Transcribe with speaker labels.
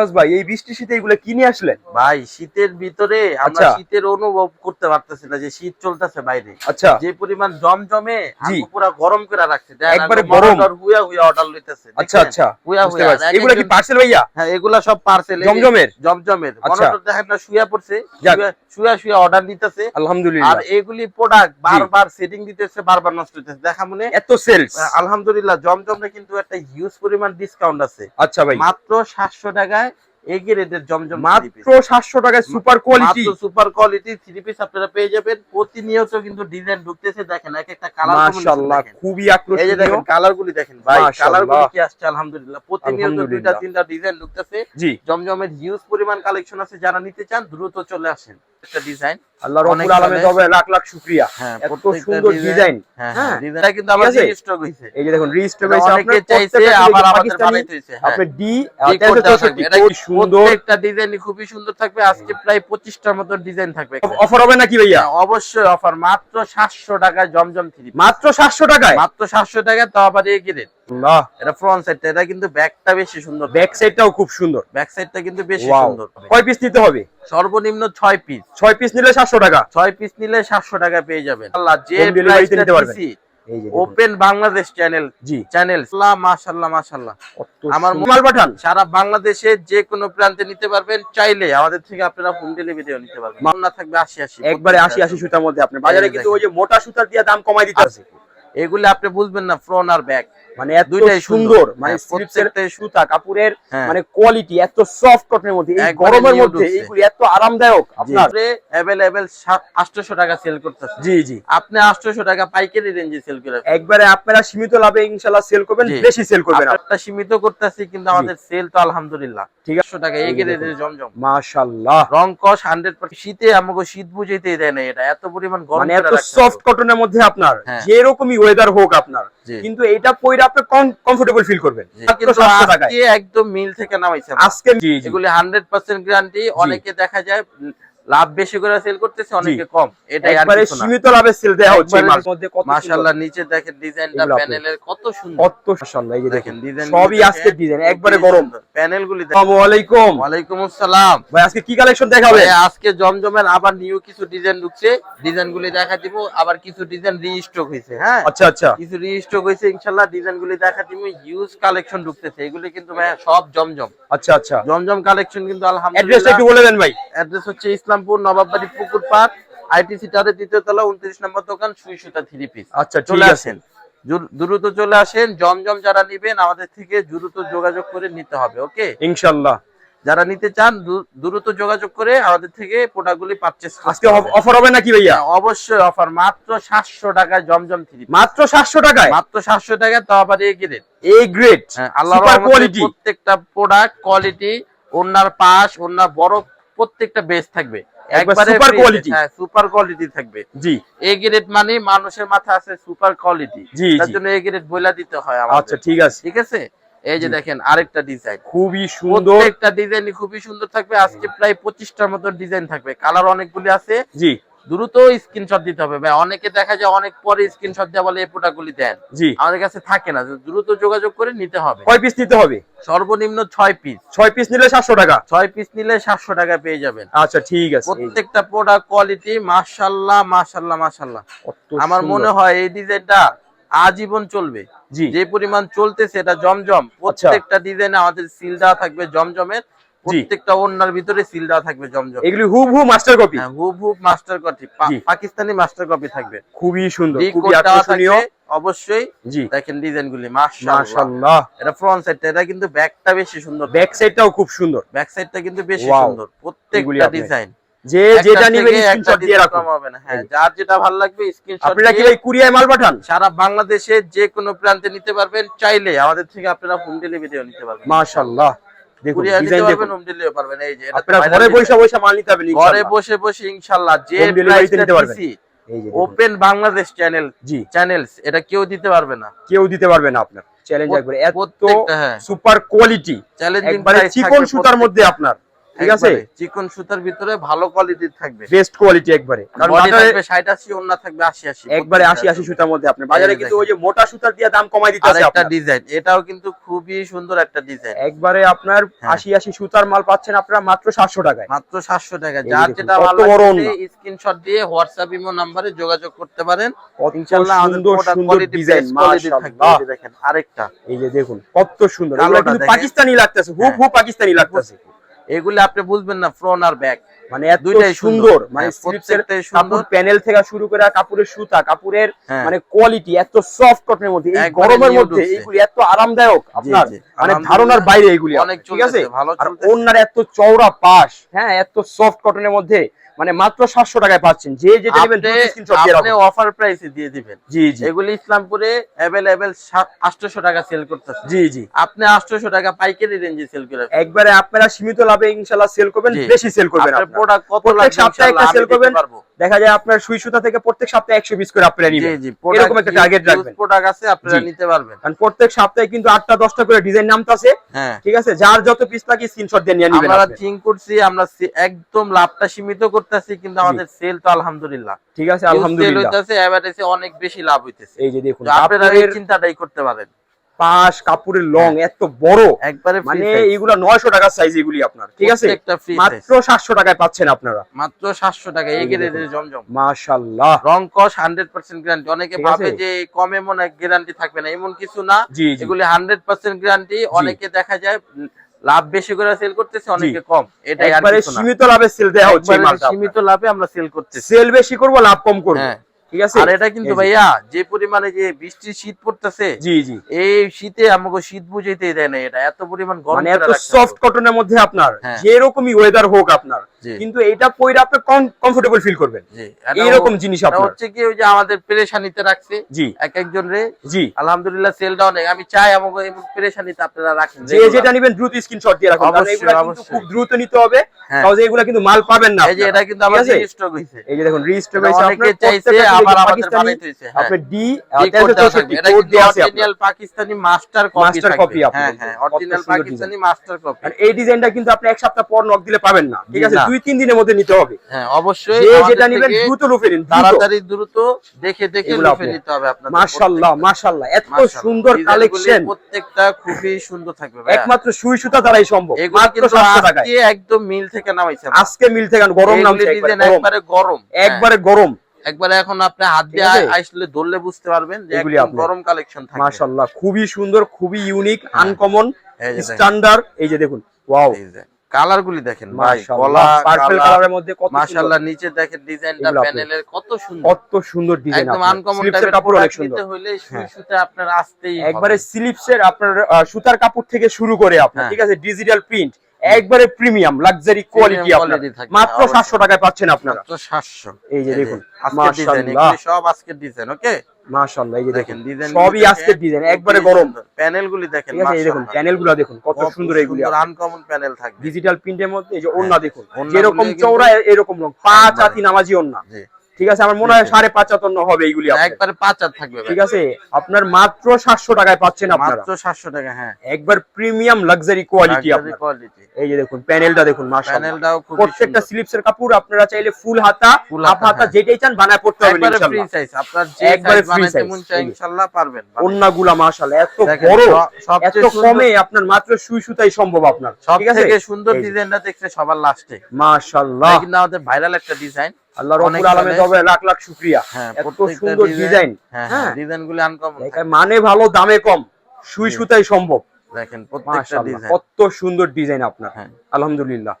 Speaker 1: ফিরোজ ভাই এই বৃষ্টি শীতে এগুলো কিনে আসলেন?
Speaker 2: ভাই শীতের ভিতরে আমরা
Speaker 1: আচ্ছা।
Speaker 2: শীতের অনুভব করতে পারতেছি না যে শীত চলতেছে বাইরে।
Speaker 1: আচ্ছা।
Speaker 2: যে পরিমাণ জমজমে
Speaker 1: জি।
Speaker 2: গরম করে রাখছে।
Speaker 1: একবারে গরম।
Speaker 2: হুয়া হুয়া অর্ডার লইতেছে।
Speaker 1: আচ্ছা আচ্ছা।
Speaker 2: হুয়া হুয়া।
Speaker 1: এগুলো কি পার্সেল ভাইয়া?
Speaker 2: হ্যাঁ এগুলা সব পার্সেল
Speaker 1: জমজমের?
Speaker 2: জমজমের।
Speaker 1: আচ্ছা।
Speaker 2: মনোটর দেখেন না শুয়া পড়ছে। শুয়া- শুয়া অর্ডার দিতেছে। আর এগুলি প্রোডাক্ট বারবার সেটিং দিতেছে বারবার নষ্ট হইতেছে। দেখা মনে
Speaker 1: এত সেলস
Speaker 2: আলহামদুলিল্লাহ জমজমে কিন্তু একটা হিউজ পরিমাণ ডিসকাউন্ট আছে।
Speaker 1: আচ্ছা ভাই।
Speaker 2: মাত্র সাতশো টাকায় এগিয়ে জমজম
Speaker 1: মাত্র সাতশো টাকায় super quality
Speaker 2: super quality three piece আপনারা পেয়ে যাবেন। প্রতিনিয়ত কিন্তু ডিজাইন ঢুকতেছে দেখেন এক একটা কালার
Speaker 1: মাশাআল্লাহ খুবই
Speaker 2: এই যে দেখেন কালার দেখেন ভাই
Speaker 1: মাশাআল্লাহ।
Speaker 2: কি আসছে? আলহামদুলিল্লাহ প্রতিনিয়ত দুইটা তিনটা ডিজাইন ঢুকতেছে। জমজমের হিউজ পরিমাণ কালেকশন আছে যারা নিতে চান দ্রুত চলে আসেন। একটা ডিজাইন
Speaker 1: আল্লাহ
Speaker 2: অনেক
Speaker 1: আলামিন তবে লাখ লাখ শুকরিয়া।
Speaker 2: হ্যাঁ
Speaker 1: এত সুন্দর ডিজাইন
Speaker 2: হ্যাঁ
Speaker 1: হ্যাঁ,
Speaker 2: হ্যাঁ ডিজাইনটা কিন্তু আমার
Speaker 1: ঠিক
Speaker 2: হইছে।
Speaker 1: এই যে দেখুন রিস্ট
Speaker 2: এটা
Speaker 1: হয়েছে
Speaker 2: চাইছে আবার আমাদের বানাইতে হইছে হ্যাঁ।
Speaker 1: ডি
Speaker 2: কি করতে হবে? এটা
Speaker 1: কি সুন্দর।
Speaker 2: প্রত্যেকটা ডিজাইনই খুবই সুন্দর থাকবে। আজকে প্রায় পঁচিশটার মতো ডিজাইন থাকবে
Speaker 1: অফার হবে নাকি ভাইয়া?
Speaker 2: হ্যাঁ, অবশ্যই অফার। মাত্র সাতশো টাকায় জমজম থ্রি
Speaker 1: মাত্র সাতশো টাকায়?
Speaker 2: মাত্র সাতশো টাকা তাও আবার এগিয়ে রেট
Speaker 1: বাহ।
Speaker 2: এটা ফ্রন্ট সাইডটা এটা কিন্তু ব্যাকটা বেশি সুন্দর
Speaker 1: ব্যাক সাইডটাও খুব সুন্দর।
Speaker 2: ব্যাক সাইডটা কিন্তু বেশি সুন্দর
Speaker 1: কয় পিস নিতে হবে?
Speaker 2: সর্বনিম্ন ছয় পিস
Speaker 1: ছয় পিস নিলে সাতশো টাকা।
Speaker 2: ছয় পিস নিলে সাতশো টাকা পেয়ে যাবেন। আল্লাহ যে
Speaker 1: Home delivery তে
Speaker 2: প্রাইসটা দিছি ওপেন বাংলাদেশ চ্যানেল
Speaker 1: জি।
Speaker 2: চ্যানেল মাশাল্লাহ মাশাল্লাহ
Speaker 1: আমার মোবাইল পাঠান।
Speaker 2: সারা বাংলাদেশে যে কোনো প্রান্তে নিতে পারবেন চাইলে আমাদের থেকে আপনারা হোম ডেলিভারিও নিতে পারবেন। না থাকবে আশি আশি
Speaker 1: একবারে আশি আশি সুতার মধ্যে আপনি। বাজারে কিন্তু ওই যে মোটা সুতার দিয়ে দাম কমাই দিতে আছে
Speaker 2: এগুলো আপনি বুঝবেন না ফ্রন্ট আর ব্যাক
Speaker 1: মানে এত সুন্দর।
Speaker 2: সুন্দর।
Speaker 1: মানে
Speaker 2: হ্যাঁ,
Speaker 1: সুতা কাপড়ের
Speaker 2: হ্যাঁ।
Speaker 1: মানে কোয়ালিটি এত সফট কটনের মধ্যে এই গরমের মধ্যে এইগুলি এত আরামদায়ক। আপনার
Speaker 2: অ্যাভেলেবেল আটশোশো টাকা সেল করতেছে।
Speaker 1: জি জি।
Speaker 2: আপনি আটশোশো টাকা পাইকারি রেঞ্জে সেল করে
Speaker 1: একবারে আপনারা সীমিত লাভে ইনশাআল্লাহ সেল করবেন বেশি সেল করবেন আপনি।
Speaker 2: আপনারটা সীমিত করতেছি কিন্তু আমাদের সেল তো আলহামদুলিল্লাহ।
Speaker 1: ঠিক আছে।
Speaker 2: আটশো টাকা
Speaker 1: এই
Speaker 2: জমজম।
Speaker 1: মাশাআল্লাহ।
Speaker 2: রং কস হান্ড্রেড শীতে আমাকে শীত বুঝাইতেই দেয় না এটা এত পরিমাণ গরম
Speaker 1: মানে এত সফট কটনের মধ্যে আপনার
Speaker 2: হ্যাঁ।
Speaker 1: যে রকমই ওয়েদার হোক আপনার কিন্তু এটা পরে আপনি কমফোর্টেবল ফিল করবেন
Speaker 2: জি।
Speaker 1: মাত্র
Speaker 2: কিন্তু
Speaker 1: 700 টাকায়
Speaker 2: আজকে একদম মিল থেকে নামাইছে।
Speaker 1: আজকে
Speaker 2: এগুলি হান্ড্রেড পার্সেন্ট গ্যারান্টি অনেকে দেখা যায় লাভ বেশি করে সেল করতেছে অনেকে কম। এটাই আর
Speaker 1: একবারে সীমিত লাভে সেল হচ্ছে এই মধ্যে কত
Speaker 2: মাশাআল্লাহ নিচে দেখেন ডিজাইনটা প্যানেলের কত সুন্দর।
Speaker 1: কত মাশাআল্লাহ এই যে দেখেন
Speaker 2: ডিজাইন
Speaker 1: সবই আজকের ডিজাইন একবারে গরম।
Speaker 2: প্যানেল গুলি দেখেন।
Speaker 1: আসসালামু আলাইকুম।
Speaker 2: আসসালাম।
Speaker 1: ভাই আজকে কি কালেকশন দেখাবে?
Speaker 2: আজকে জমজমের আবার নিউ কিছু ডিজাইন ঢুকছে। ডিজাইন গুলি দেখা দিব আবার কিছু ডিজাইন রিস্টক হয়েছে হ্যাঁ?
Speaker 1: আচ্ছা আচ্ছা।
Speaker 2: কিছু রিস্টক হয়েছে ইনশাল্লাহ ডিজাইন গুলি দেখা দিব। ইউজ কালেকশন ঢুকতেছে। এগুলি কিন্তু ভাই সব জমজম।
Speaker 1: আচ্ছা আচ্ছা।
Speaker 2: জমজম কালেকশন কিন্তু
Speaker 1: অ্যাড্রেসটা
Speaker 2: আলহামদুলিল্লাহ
Speaker 1: একটু বলে দেন ভাই।
Speaker 2: অ্যাড্রেস হচ্ছে ইসলামপুর নবাববাড়ি পুকুর পার্ক আইটিসি টারে দ্বিতীয় তলা উনত্রিশ নম্বর দোকান সুই সুতা থ্রি পিস।
Speaker 1: আচ্ছা
Speaker 2: চলে আসেন। দ্রুত চলে আসেন জমজম যারা নিবেন আমাদের থেকে দ্রুত যোগাযোগ করে নিতে হবে ওকে?
Speaker 1: ইনশাআল্লাহ
Speaker 2: যারা নিতে চান দ্রুত যোগাযোগ করে আমাদের থেকে প্রোডাক্টগুলি পারচেস
Speaker 1: আজকে অফার হবে নাকি ভাইয়া?
Speaker 2: অবশ্যই অফার মাত্র সাতশো টাকায় জমজম থ্রি
Speaker 1: মাত্র 700 টাকায়?
Speaker 2: মাত্র সাতশো টাকায় তাও আবার এই গ্রেড
Speaker 1: এ গ্রেড
Speaker 2: আল্লাহ
Speaker 1: সুপার কোয়ালিটি
Speaker 2: প্রত্যেকটা প্রোডাক্ট কোয়ালিটি ওনার পাশ ওনার বড় প্রত্যেকটা বেস থাকবে।
Speaker 1: একবার।
Speaker 2: হ্যাঁ সুপার কোয়ালিটি থাকবে।
Speaker 1: জি।
Speaker 2: এ গ্রেড মানে মানুষের মাথা আছে সুপার কোয়ালিটি তার জন্য এ গ্রেড বইলা দিতে হয় আমাদের।
Speaker 1: আচ্ছা ঠিক আছে।
Speaker 2: ঠিক আছে? এই যে দেখেন আরেকটা ডিজাইন
Speaker 1: খুবই সুন্দর।
Speaker 2: একটা ডিজাইন খুবই সুন্দর থাকবে। আজকে প্রায় পঁচিশটার মতো ডিজাইন থাকবে। কালার অনেকগুলি আছে।
Speaker 1: জি।
Speaker 2: দ্রুত স্ক্রিনশট দিতে হবে। ভাই অনেকে দেখা যায় অনেক পরে স্ক্রিনশট দেওয়া বলে এই প্রোডাক্টগুলি দেন।
Speaker 1: জি।
Speaker 2: আমাদের কাছে থাকে না দ্রুত যোগাযোগ করে নিতে হবে।
Speaker 1: কয় পিস নিতে হবে?
Speaker 2: সর্বনিম্ন ছয় পিস
Speaker 1: ছয় পিস নিলে 700 টাকা।
Speaker 2: ছয় পিস নিলে সাতশো টাকা পেয়ে যাবেন।
Speaker 1: আচ্ছা ঠিক আছে।
Speaker 2: প্রত্যেকটা প্রোডাক্ট কোয়ালিটি মাশাল্লাহ মাশাল্লাহ
Speaker 1: কত
Speaker 2: আমার মনে হয় এই ডিজাইনটা আজীবন চলবে।
Speaker 1: জি।
Speaker 2: যে পরিমাণ চলতেছে এটা জমজম প্রত্যেকটা ডিজাইনে আমাদের সিল দেওয়া থাকবে জমজমের। প্রত্যেকটা ওড়নার ভিতরে সিল দেওয়া থাকবে জমজম।
Speaker 1: এগুলি হুবহু মাস্টার কপি
Speaker 2: হ্যাঁ, হুব হুব master copy Pakistani master copy থাকবে।
Speaker 1: খুবই সুন্দর খুবই আকর্ষণীয়।
Speaker 2: অবশ্যই।
Speaker 1: জি।
Speaker 2: দেখেন ডিজাইন গুলি মাশাআল্লাহ। এটা ফ্রন্ট সাইডটা এটা কিন্তু ব্যাকটা বেশি সুন্দর।
Speaker 1: ব্যাক সাইডটাও খুব সুন্দর।
Speaker 2: ব্যাক সাইডটা কিন্তু বেশি সুন্দর। প্রত্যেকটা ডিজাইন
Speaker 1: যে যেটা নিবেন স্ক্রিনশট দিয়ে রাখুন।
Speaker 2: হবে না। হ্যাঁ যার যেটা ভালো লাগবে স্ক্রিনশট
Speaker 1: আপনারা কি ভাই কুরিয়ায় মাল পাঠান?
Speaker 2: সারা বাংলাদেশে যে কোনো প্রান্তে নিতে পারবেন। চাইলে আমাদের থেকে আপনারা হোম ডেলিভারিও নিতে পারবেন।
Speaker 1: মাশাআল্লাহ। ঘরে বসে বসে মাল নিতে
Speaker 2: ঘরে বসে বসে যে
Speaker 1: নিতে পারবেন।
Speaker 2: ওপেন বাংলাদেশ চ্যানেল
Speaker 1: জি।
Speaker 2: চ্যানেলস এটা কেউ দিতে পারবে না।
Speaker 1: কেউ দিতে পারবে না আপনার। চ্যালেঞ্জ একবারে। এত
Speaker 2: হ্যাঁ।
Speaker 1: সুপার কোয়ালিটি
Speaker 2: চ্যালেঞ্জিং
Speaker 1: চিকন সুতার মধ্যে আপনার। ঠিক আছে?
Speaker 2: চিকন সুতার ভিতরে ভালো কোয়ালিটির থাকবে।
Speaker 1: বেস্ট কোয়ালিটি একবারে। কারণ বাজারে
Speaker 2: থাকবে 60 80 ওন্না থাকবে 80 80
Speaker 1: একবারে আশি আশি সুতার মধ্যে আপনার বাজারে কিন্তু ওই যে মোটা সুতার দিয়ে দাম কমাই
Speaker 2: একটা ডিজাইন এটাও কিন্তু খুবই সুন্দর একটা ডিজাইন
Speaker 1: একবারে আপনার
Speaker 2: হ্যাঁ।
Speaker 1: আশি আশি সুতার মাল পাচ্ছেন আপনারা মাত্র সাতশো টাকায়।
Speaker 2: মাত্র 700 টাকা যার যেটা ভালো
Speaker 1: ওড়না।
Speaker 2: স্ক্রিনশট দিয়ে হোয়াটসঅ্যাপ ইমো নম্বরে যোগাযোগ করতে পারেন। ইনশাআল্লাহ
Speaker 1: সুন্দর সুন্দর ডিজাইন
Speaker 2: থাকবে। দেখেন আরেকটা।
Speaker 1: এই যে দেখুন কত সুন্দর। কিন্তু পাকিস্তানি লাগতেছে হুব
Speaker 2: হ্যাঁ।
Speaker 1: হুব পাকিস্তানি লাগতেছে।
Speaker 2: এগুলি আপনি বুঝবেন না ফ্রন্ট আর ব্যাক।
Speaker 1: মানে এত
Speaker 2: সুন্দর।
Speaker 1: সুন্দর মানে। কাপড় প্যানেল থেকে শুরু করে কাপড়ের সুতা কাপড়ের
Speaker 2: হ্যাঁ।
Speaker 1: মানে কোয়ালিটি এত সফট কটনের মধ্যে এই গরমের মধ্যে এইগুলি এত আরামদায়ক আপনার মানে ধারণার বাইরে
Speaker 2: অনেক
Speaker 1: ঠিক আছে? আর ওনার এত চওড়া পাশ হ্যাঁ এত সফট কটনের মধ্যে মানে মাত্র সাতশো টাকায় পাচ্ছেন যে যেটা নেবেন
Speaker 2: আপনি অফার প্রাইসে দিয়ে দিবেন।
Speaker 1: জি জি।
Speaker 2: এগুলি ইসলামপুরে অ্যাভেলেবেল 800 টাকা সেল করতেছে।
Speaker 1: জি জি।
Speaker 2: আপনি 800 টাকা পাইকারি রেঞ্জে সেল করে
Speaker 1: একবারে আপনারা সীমিত লাভে ইনশাল্লাহ সেল করবেন বেশি সেল করবেন।
Speaker 2: প্রোডাক্ট কত
Speaker 1: প্রত্যেক সপ্তাহে একটা সেল করবেন। দেখা যায় আপনার সুই সুতা থেকে প্রত্যেক সপ্তাহে একশো পিস করে আপনারা নিবেন।
Speaker 2: জি
Speaker 1: এরকম একটা টার্গেট রাখবেন।
Speaker 2: প্রোডাক্ট আছে আপনারা নিতে পারবেন।
Speaker 1: কারণ প্রত্যেক সপ্তাহে কিন্তু আটটা দশটা করে ডিজাইন নামতাছে।
Speaker 2: হ্যাঁ।
Speaker 1: ঠিক আছে? যার যত পিস লাগে স্ক্রিনশট দিয়ে নিয়ে নিবেন
Speaker 2: আমরা। থিঙ্ক করছি আমরা একদম লাভটা সীমিত করতেছি কিন্তু আমাদের সেল তো আলহামদুলিল্লাহ।
Speaker 1: ঠিক আছে আলহামদুলিল্লাহ।
Speaker 2: হইতাছে এভারেজে অনেক বেশি লাভ হইতেছে।
Speaker 1: এই যে দেখুন
Speaker 2: আপনারা এই চিন্তাটাই করতে পারেন।
Speaker 1: পাশ কাপড়ের লং এত বড়।
Speaker 2: একবারে
Speaker 1: মানে এইগুলা নয়শো টাকার সাইজ এগুলি আপনার ঠিক আছে? মাত্র সাতশো টাকায় পাচ্ছেন আপনারা।
Speaker 2: মাত্র 700 টাকা এই। জমজম।
Speaker 1: মাশাল্লাহ
Speaker 2: রং কস 100% গ্যারান্টি অনেকে ভাবে যে কমে মনে গ্যারান্টি থাকবে না এমন কিছু না। এগুলি 100% গ্যারান্টি অনেকে দেখা যায় লাভ বেশি করে সেল করতেছে অনেকে কম। এটাই
Speaker 1: একবারে সীমিত লাভে সেল দেওয়া হচ্ছে
Speaker 2: সীমিত লাভে আমরা সেল করতেছি।
Speaker 1: সেল বেশি করব লাভ কম করব।
Speaker 2: হ্যাঁ।
Speaker 1: ঠিক আছে?
Speaker 2: আর এটা কিন্তু ভাইয়া যে পরিমাণে যে বৃষ্টি শীত পড়তেছে
Speaker 1: জি জি।
Speaker 2: এই শীতে আমাকে শীত বুঝাইতে দেয় না এটা। এত পরিমাণ গরম
Speaker 1: মানে এত সফট কটনের মধ্যে আপনার
Speaker 2: হ্যাঁ।
Speaker 1: যেরকমই ওয়েদার হোক আপনার কিন্তু এটা পরে আপনি কমফোর্টেবল ফিল করবেন। এইরকম জিনিস আপনার।
Speaker 2: হচ্ছে কি ওই যে আমাদের পেরেশানিতে রাখছে।
Speaker 1: জি।
Speaker 2: এক একজন রে।
Speaker 1: জি।
Speaker 2: আলহামদুলিল্লাহ সেলটা অনেক। আমি চাই আমাকে পেরেশানিতে আপনারা রাখেন।
Speaker 1: যে যেটা নেবেন দ্রুত স্ক্রিনশট দিয়ে রাখুন। কারণ এগুলা কিন্তু খুব দ্রুত নিতে হবে।
Speaker 2: হ্যাঁ।
Speaker 1: এগুলা কিন্তু মাল পাবেন না
Speaker 2: এই যে। এটা কিন্তু
Speaker 1: ঠিক
Speaker 2: আমার
Speaker 1: আছে?
Speaker 2: স্টক হইছে।
Speaker 1: এই যে দেখুন রিস্ট
Speaker 2: এটা অনেকে চাইছে আবার আমাদের বানাইতে হইছে। হ্যাঁ।
Speaker 1: আপনি ডি।
Speaker 2: এটা কিন্তু। অরিজিনাল পাকিস্তানি মাস্টার কপি থাকবে।
Speaker 1: copy
Speaker 2: হ্যাঁ হ্যাঁ অরিজিনাল পাকিস্তানি মাস্টার কপি
Speaker 1: আর এই ডিজাইনটা কিন্তু আপনি এক সপ্তাহ পর নক দিলে পাবেন না। ঠিক আছে। দুই তিন দিনের মধ্যে নিতে হবে।
Speaker 2: হ্যাঁ অবশ্যই
Speaker 1: যেটা নেবেন দ্রুত রূপে নিন
Speaker 2: তাড়াতাড়ি দ্রুত দেখে দেখে লুফে নিতে হবে আপনাদের
Speaker 1: মাশাআল্লাহ মাশাআল্লাহ এত সুন্দর কালেকশন।
Speaker 2: প্রত্যেকটা খুবই সুন্দর থাকবে।
Speaker 1: একমাত্র সুই সুতা দ্বারাই সম্ভব মাত্র 700 টাকায়
Speaker 2: আজকে একদম মিল থেকে নামাইছে
Speaker 1: আজকে মিল থেকে গরম নামছে একবারে গরম।
Speaker 2: একবারে গরম হ্যাঁ,
Speaker 1: একবারে
Speaker 2: এখন আপনি হাত দিয়ে আসলে ধরলে বুঝতে পারবেন যে একদম গরম কালেকশন থাকবে।
Speaker 1: মাশাআল্লাহ খুবই সুন্দর খুবই ইউনিক আনকমন
Speaker 2: এই যে দেখেন,
Speaker 1: স্ট্যান্ডার্ড এই যে দেখুন ওয়াও।
Speaker 2: কালার গুলি দেখেন ভাই গলা
Speaker 1: পার্পল কালারের মধ্যে কত
Speaker 2: মাশাআল্লাহ নিচে দেখেন ডিজাইনটা প্যানেলের কত সুন্দর।
Speaker 1: কত সুন্দর ডিজাইন
Speaker 2: একদম আনকমন টাইপের
Speaker 1: কাপড় অনেক সুন্দর।
Speaker 2: হলে সুই
Speaker 1: হ্যাঁ।
Speaker 2: আপনার আসতেই
Speaker 1: একবারে। স্লিপসের আপনার সুতার কাপড় থেকে শুরু করে আপনার
Speaker 2: হ্যাঁ।
Speaker 1: ঠিক আছে? ডিজিটাল প্রিন্ট একবারে প্রিমিয়াম লাক্সারি কোয়ালিটি আপনার। মাত্র
Speaker 2: অবশ্যই।
Speaker 1: সাতশো টাকায় পাচ্ছেন আপনারা।
Speaker 2: মাত্র 700
Speaker 1: এই যে দেখুন
Speaker 2: আজকের ডিজাইন সব আজকের ডিজাইন ওকে
Speaker 1: মাশাআল্লাহ এই যে
Speaker 2: দেখেন
Speaker 1: সবই আজকে ডিজাইন একবারে গরম।
Speaker 2: প্যানেল গুলি দেখেন
Speaker 1: এই দেখুন প্যানেলগুলো দেখুন কত সুন্দর এগুলি
Speaker 2: আনকমন প্যানেল থাকবে।
Speaker 1: ডিজিটাল প্রিন্টের মধ্যে এই যে ওন্না দেখুন
Speaker 2: এরকম
Speaker 1: যেরকম চওড়া এরকম রং পাঁচ আতি নামাজি ওন্না
Speaker 2: জি।
Speaker 1: ঠিক আছে? আমার মনে হয় সাড়ে পাঁচ হাত ওন্না হবে এইগুলি।
Speaker 2: একবারে পাঁচ হাত থাকবে
Speaker 1: ঠিক আছে? আপনার মাত্র সাতশো টাকায় পাচ্ছেন আপনারা।
Speaker 2: মাত্র 700 টাকা হ্যাঁ।
Speaker 1: একবার প্রিমিয়াম লাক্সারি কোয়ালিটি এই যে দেখুন প্যানেলটা দেখুন
Speaker 2: প্যানেলটাও
Speaker 1: প্রত্যেকটা স্লিপসের কাপড় আপনারা চাইলে ফুল হাতা হাফ
Speaker 2: হাতা, হ্যাঁ।
Speaker 1: যেটাই চান বানায় পড়তে হবে
Speaker 2: ফ্রি সাইজ আপনার যে
Speaker 1: একবারে
Speaker 2: সাইজ। ইনশাআল্লাহ পারবেন
Speaker 1: ওন্নাগুলা মাশাআল্লাহ এত বড়।
Speaker 2: স-
Speaker 1: এত কমে আপনার মাত্র সুই সুতাই সম্ভব আপনার। ঠিক আছে?
Speaker 2: সুন্দর। ডিজাইনটা সবার লাস্টে
Speaker 1: মাশাআল্লাহ।
Speaker 2: কিন্তু আমাদের ভাইরাল একটা ডিজাইন
Speaker 1: আল্লাহ রব্বুল আলামিন তবে লাখ লাখ শুকরিয়া।
Speaker 2: হ্যাঁ
Speaker 1: এত সুন্দর ডিজাইন
Speaker 2: হ্যাঁ
Speaker 1: হ্যাঁ।
Speaker 2: ডিজাইনগুলো আনকমন
Speaker 1: মানে ভালো দামে কম সুই সুতাই সম্ভব।
Speaker 2: দেখেন প্রত্যেকটা ডিজাইন
Speaker 1: কত সুন্দর ডিজাইন আপনার।
Speaker 2: হ্যাঁ।
Speaker 1: আলহামদুলিল্লাহ।